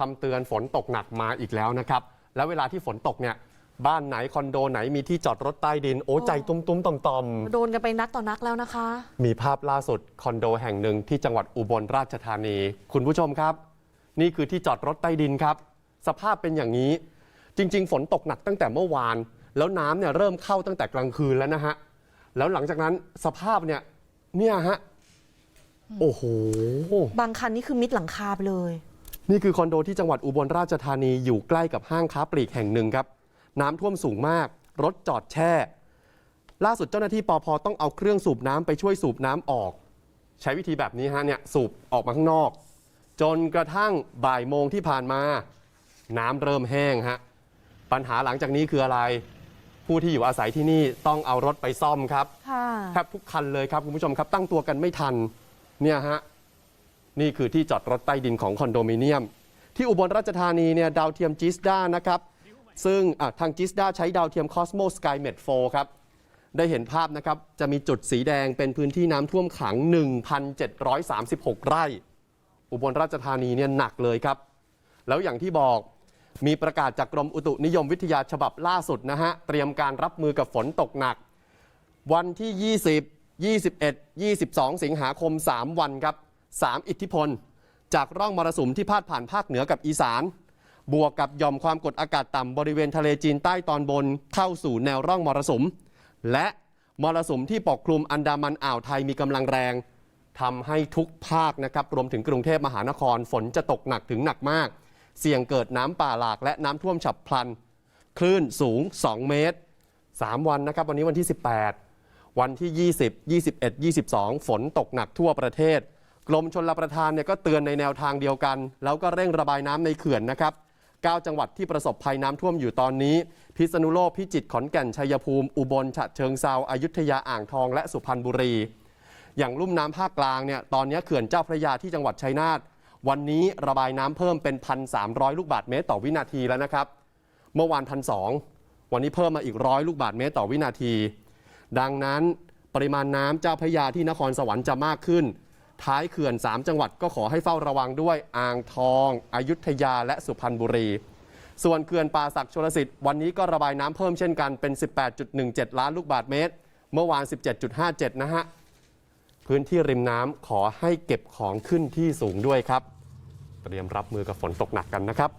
คำเตือนฝนตกหนักมาอีกแล้วนะครับ แล้วเวลาที่ฝนตกเนี่ย บ้านไหนคอนโดไหนมีที่จอดรถใต้ดิน โอ้ใจตุ้มตุ้มๆต่อมต่อมโดนกันไปนักต่อนักแล้วนะคะๆมีภาพล่าสุดคอนโดแห่งหนึ่งที่จังหวัดอุบลราชธานี คุณผู้ชมครับ นี่คือที่จอดรถใต้ดินครับ สภาพเป็นอย่างนี้ จริง ๆ ฝนตกหนักตั้งแต่เมื่อวาน แล้วน้ำเนี่ยเริ่มเข้าตั้งแต่กลางคืนแล้วนะฮะแล้วหลังจากนั้นสภาพเนี่ยเนี่ยฮะโอ้โหบางคันนี่คือมิดหลังคาไปเลย นี่คือคอนโดที่จังหวัดอุบลราชธานีอยู่ใกล้กับห้างค้าปลีกแห่งหนึ่งครับ น้ำท่วมสูงมาก รถจอดแช่ ล่าสุดเจ้าหน้าที่ปอพต้องเอาเครื่องสูบน้ำไปช่วยสูบน้ำออก ใช้วิธีแบบนี้ฮะเนี่ยสูบออกมาข้างนอก จนกระทั่งบ่ายโมงที่ผ่านมา น้ำเริ่มแห้งฮะปัญหาหลังจากนี้คืออะไร ผู้ที่อยู่อาศัยที่นี่ต้องเอารถไปซ่อมครับค่ะแทบทุกคันเลยครับคุณผู้ชมครับตั้งตัวกันไม่ทันเนี่ยฮะ นี่คือที่จอดรถใต้ดินของคอนโดมิเนียม ที่อุบลราชธานีเนี่ยดาวเทียมจิสดานะครับซึ่งทางจิสดาใช้ดาวเทียม Cosmo Sky Med 4 ครับ ได้เห็นภาพนะครับ จะมีจุดสีแดงเป็นพื้นที่น้ำท่วมขัง 1,736 ไร่ อุบลราชธานีเนี่ยหนักเลยครับ แล้วอย่างที่บอกมีประกาศจากกรมอุตุนิยมวิทยาฉบับล่าสุดนะฮะ เตรียมการรับมือกับฝนตกหนัก วันที่ 20 21 22 สิงหาคม 3 วันครับ 3 อิทธิพล จากร่องมรสุมที่พาดผ่านภาคเหนือกับอีสาน บวกกับย่อมความกดอากาศต่ำบริเวณทะเลจีนใต้ตอนบนเข้าสู่แนวร่องมรสุม และมรสุมที่ปกคลุมอันดามันอ่าวไทยมีกำลังแรงทำให้ทุกภาคนะครับรวมถึงกรุงเทพมหานครฝนจะตกหนักถึงหนักมาก เสี่ยงเกิดน้ำป่าหลากและน้ำท่วมฉับพลัน คลื่นสูง 2 เมตร 3 วันนะครับวันนี้วันที่ 18 วันที่ 20 21 22 ฝนตกหนักทั่วประเทศ กรมชนรประทานเนี่ยก็เตือนในแนวทางเดียวกัน แล้วก็เร่งระบายน้ำในเขื่อนนะครับ 9 จังหวัดที่ประสบภัยน้ำท่วมอยู่ตอนนี้ พิษณุโลกพิจิตรขอนแก่นชัยภูมิ อุบลฉะเชิงเซาอายุทยาอ่างทองและสุพรรณบุรี อย่างลุ่มน้ำภาคกลางเนี่ยตอนนี้เขื่อนเจ้าพระยาที่จังหวัดชัยนาทวันนี้ระบายน้ำเพิ่มเป็น 1,300 ลูกบาศก์เมตรต่อวินาทีแล้วนะครับ เมื่อวานพันสวันนี้เพิ่มมาอีกร้อยลูกบาศก์เมตรต่อวินาที ดังนั้นปริมาณน้ำเจ้าพระยาที่นครสวรรค์จะมากขึ้น ท้ายเขื่อน 3 จังหวัดก็ขอให้เฝ้าระวังด้วยอ่างทอง อยุธยาและสุพรรณบุรี ส่วนเขื่อนป่าศักดิ์ชลสิทธิ์วันนี้ก็ระบายน้ำเพิ่มเช่นกันเป็น 18.17 ล้านลูกบาศก์เมตร เมื่อวาน 17.57 นะฮะ พื้นที่ริมน้ำขอให้เก็บของขึ้นที่สูงด้วยครับ เตรียมรับมือกับฝนตกหนักกันนะครับ